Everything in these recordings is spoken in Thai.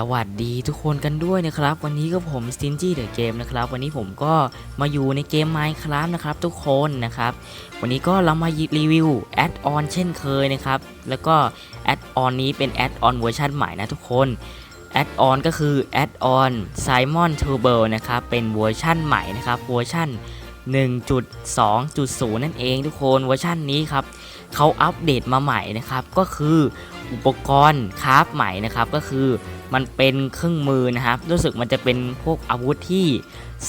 สวัสดีทุกคนกันด้วยนะครับ วันนี้ก็ผม Stingy The Game นะครับ วันนี้ผมก็มาอยู่ในเกม Minecraft นะครับ ทุกคนนะครับ วันนี้ก็เรามารีวิวแอดออนเช่นเคยนะครับ แล้วก็แอดออนนี้เป็นแอดออนเวอร์ชันใหม่นะทุกคนแอดออนก็คือแอดออน Simon Turbo นะครับ เป็นเวอร์ชันใหม่นะครับเวอร์ชัน 1.2.0 นั่นเองทุกคนเวอร์ชันนี้ครับเขาอัปเดตมาใหม่นะครับ ก็คืออุปกรณ์คราฟใหม่นะครับ ก็คือมันเป็นเครื่องมือนะครับ รู้สึกมันจะเป็นพวกอาวุธที่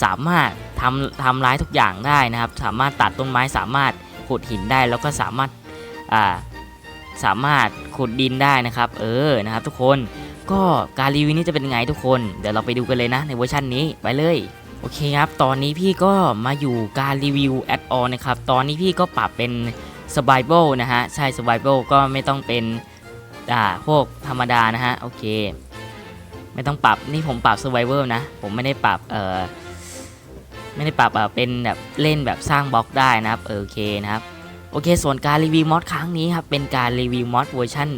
สามารถทำทำร้ายทุกอย่างได้นะครับ สามารถตัดต้นไม้สามารถขุดหินได้แล้วก็สามารถอ่าสามารถขุดดินได้นะครับ เออนะครับ ทุกคนก็การรีวิวนี้จะเป็นไงทุกคน เดี๋ยวเราไปดูกันเลยนะในเวอร์ชันนี้ไปเลย โอเคครับ ตอนนี้พี่ก็มาอยู่การรีวิวแอดออนนะครับ ตอนนี้พี่ก็ปรับเป็น survival นะฮะ ใช่ survival ก็ไม่ต้องเป็นอ่าพวกธรรมดานะฮะ โอเค ไม่ต้องปรับ นี่ผมปรับ survival นะ ผมไม่ได้ปรับเอ่อไม่ได้ปรับเป็นแบบเล่นแบบสร้างบล็อกได้นะครับ โอเคนะครับ โอเค ส่วนการรีวิวมอดครั้งนี้ครับ เป็นการรีวิวมอดเวอร์ชัน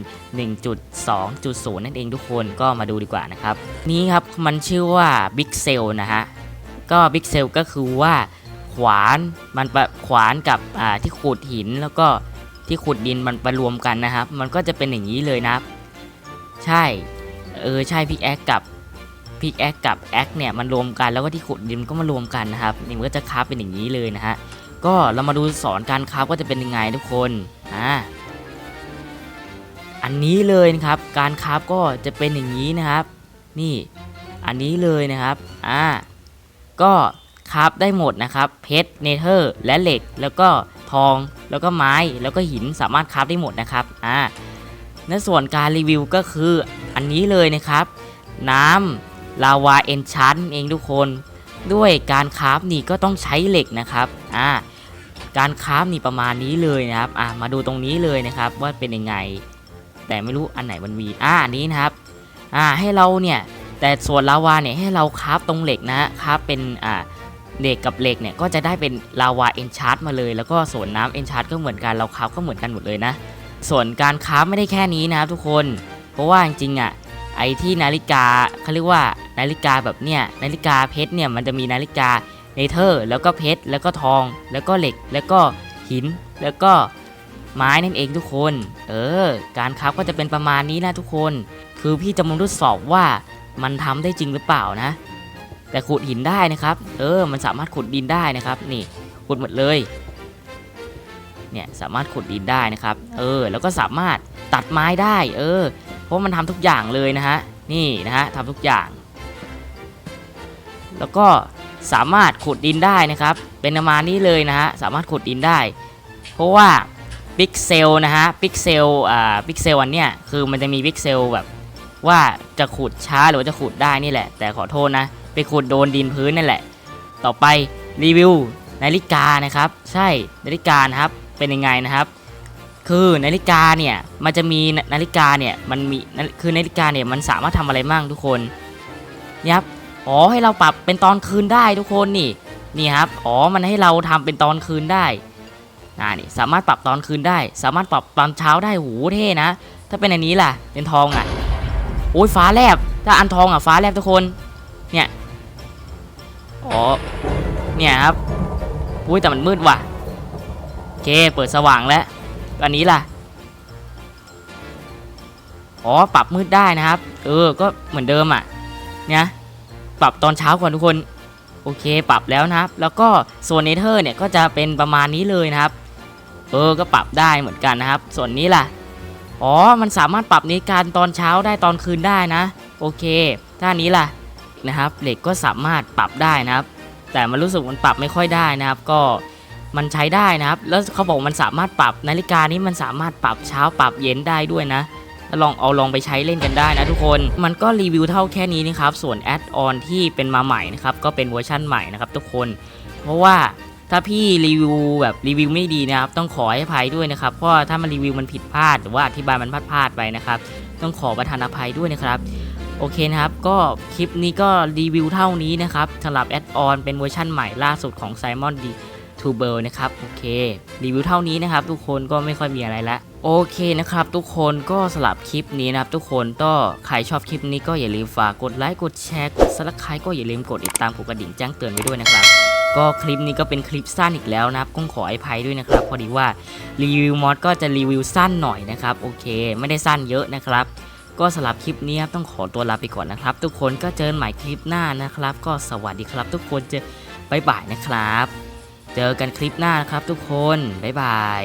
1.2.0 นั่นเองทุกคน ก็มาดูดีกว่านะครับ นี้ครับ มันชื่อว่า Big c e l นะฮะ ก็ Big c e l ก็คือว่าขวานมันประขวานกับอ่าที่ขุดหินแล้วก็ที่ขุดดินมันประรวมกันนะครับ มันก็จะเป็นอย่างนี้เลยนะครับ ใช่เออใช่พิกแอคกับพิกแอคกับแอคเนี่ยมันรวมกันแล้วก็ที่ขุดดินก็มารวมกันนะครับนี่มันก็จะคราฟเป็นอย่างนี้เลยนะฮะก็เรามาดูสอนการคราฟก็จะเป็นยังไงทุกคนอ่าอันนี้เลยนะครับ การคราฟก็จะเป็นอย่างนี้นะครับ นี่อันนี้เลยนะครับอ่า ก็คราฟได้หมดนะครับเพชรเนเธอร์และเหล็ก แล้วก็ทอง แล้วก็ไม้ แล้วก็หินสามารถคราฟได้หมดนะครับอ่าในส่วนการรีวิวก็คืออันนี้เลยนะครับ น้ำลาวาเอนชันเองทุกคน ด้วยการคราฟนี่ก็ต้องใช้เหล็กนะครับอ่าการคราฟนี่ประมาณนี้เลยนะครับอ่ามาดูตรงนี้เลยนะครับว่าเป็นยังไง แต่ไม่รู้อันไหนมันมีอ่าอันนี้นะครับอ่าให้เราเนี่ย แต่ส่วนลาวาเนี่ยให้เราคราฟตรงเหล็กนะคราฟเป็นอ่าเหล็กกับเหล็กเนี่ยก็จะได้เป็นลาวาเอนชาร์มาเลย แล้วก็ส่วนน้ำเอนชาร์ก็เหมือนกันเราคราฟก็เหมือนกันหมดเลยนะ ส่วนการค้าฟไม่ได้แค่นี้นะครับทุกคน เพราะว่าจริงๆอะไอ้ที่นาฬิกาเขาเรียกว่านาฬิกาแบบเนี้ยนาฬิกาเพชรเนี่ยมันจะมีนาฬิกาเนเธอร์แล้วก็เพชรแล้วก็ทอง แล้วก็เหล็กแล้วก็หินแล้วก็ไม้นั่นเองทุกคน เออ การค้าฟก็จะเป็นประมาณนี้นะทุกคน คือพี่จะมาทดสอบว่า มันทำได้จริงหรือเปล่านะ แต่ขุดหินได้นะครับ เออ มันสามารถขุดดินได้นะครับ นี่ขุดหมดเลย เนี่ยสามารถขุดดินได้นะครับ เออ แล้วก็สามารถตัดไม้ได้ เออ เพราะมันทำทุกอย่างเลยนะฮะ นี่นะฮะทำทุกอย่าง แล้วก็สามารถขุดดินได้นะครับ เป็นประมาณนี้เลยนะฮะ สามารถขุดดินได้ เพราะว่าพิกเซลนะฮะ พิกเซล อ่า พิกเซลอันเนี้ย คือมันจะมีพิกเซลแบบ ว่าจะขุดช้าหรือว่าจะขุดได้นี่แหละ แต่ขอโทษนะ ไปขุดโดนดินพื้นนั่นแหละ ต่อไปรีวิวนาฬิกานะครับ ใช่นาฬิกานะครับเป็นยังไงนะครับ คือนาฬิกาเนี่ยมันจะมีนาฬิกาเนี่ยมันมีคือนาฬิกาเนี่ยมันสามารถทำอะไรมั่งทุกคนนี่ครับอ๋อให้เราปรับเป็นตอนคืนได้ทุกคนนี่นี่ครับอ๋อมันให้เราทำเป็นตอนคืนได้อ่านี่สามารถปรับตอนคืนได้ สามารถปรับตอนเช้าได้หูเท่นะ ถ้าเป็นอันนี้ล่ะเป็นทองอะ โอ้ยฟ้าแลบ ถ้าอันทองอะฟ้าแลบทุกคน เนี่ย อ๋อ เนี่ยครับ อุ้ยแต่มันมืดว่ะโอเคเปิดสว่างแล้ว อันนี้ล่ะ อ๋อปรับมืดได้นะครับ เออ ก็เหมือนเดิมอะ เนี่ย ปรับตอนเช้าก่อนทุกคน โอเค ปรับแล้วนะครับ แล้วก็โซนเนเธอร์เนี่ยก็จะเป็นประมาณนี้เลยนะครับ เออ ก็ปรับได้เหมือนกันนะครับ ส่วนนี้ล่ะ อ๋อ มันสามารถปรับนาฬิการตอนเช้าได้ตอนคืนได้นะ โอเคถ้านี้ล่ะนะครับเหล็กก็สามารถปรับได้นะครับ แต่มันรู้สึกมันปรับไม่ค่อยได้นะครับ ก็มันใช้ได้นะครับ แล้วเขาบอกมันสามารถปรับนาฬิกานี้มันสามารถปรับเช้าปรับเย็นได้ด้วยนะลองเอาลองไปใช้เล่นกันได้นะทุกคน มันก็รีวิวเท่าแค่นี้นะครับ ส่วนแอดออนที่เป็นมาใหม่นะครับ ก็เป็นเวอร์ชั่นใหม่นะครับทุกคน เพราะว่า ถ้าพี่รีวิวแบบรีวิวไม่ดีนะครับ ต้องขอให้อภัยด้วยนะครับ เพราะถ้ามันรีวิวมันผิดพลาดหรือว่าอธิบายมันพลาดๆไปนะครับ ต้องขอประทานอภัยด้วยนะครับ โอเคนะครับ ก็คลิปนี้ก็รีวิวเท่านี้นะครับสำหรับแอดออนเป็นเวอร์ชั่นใหม่ล่าสุดของ Simon D t u b e r นะครับ โอเค รีวิวเท่านี้นะครับ ทุกคนก็ไม่ค่อยมีอะไรละโอเคนะครับ ทุกคนก็สลับคลิปนี้นะครับ ทุกคนก็ใครชอบคลิปนี้ก็อย่าลืมฝากกดไลค์กดแชร์กดซับสไครต์ก็อย่าลืมกดติดตามกดกระดิ่งแจ้งเตือนไว้ด้วยนะครับ ก็คลิปนี้ก็เป็นคลิปสั้นอีกแล้วนะครับก็ขออภัยด้วยนะครับ พอดีว่ารีวิวมอดก็จะรีวิวสั้นหน่อยนะครับ โอเค ไม่ได้สั้นเยอะนะครับ ก็สำหรับคลิปนี้ครับต้องขอตัวลาไปก่อนนะครับ ทุกคนก็เจอกันใหม่คลิปหน้านะครับ ก็สวัสดีครับ ทุกคนเจอบ๊ายบายนะครับ เจอกันคลิปหน้านะครับ ทุกคนบ๊ายบาย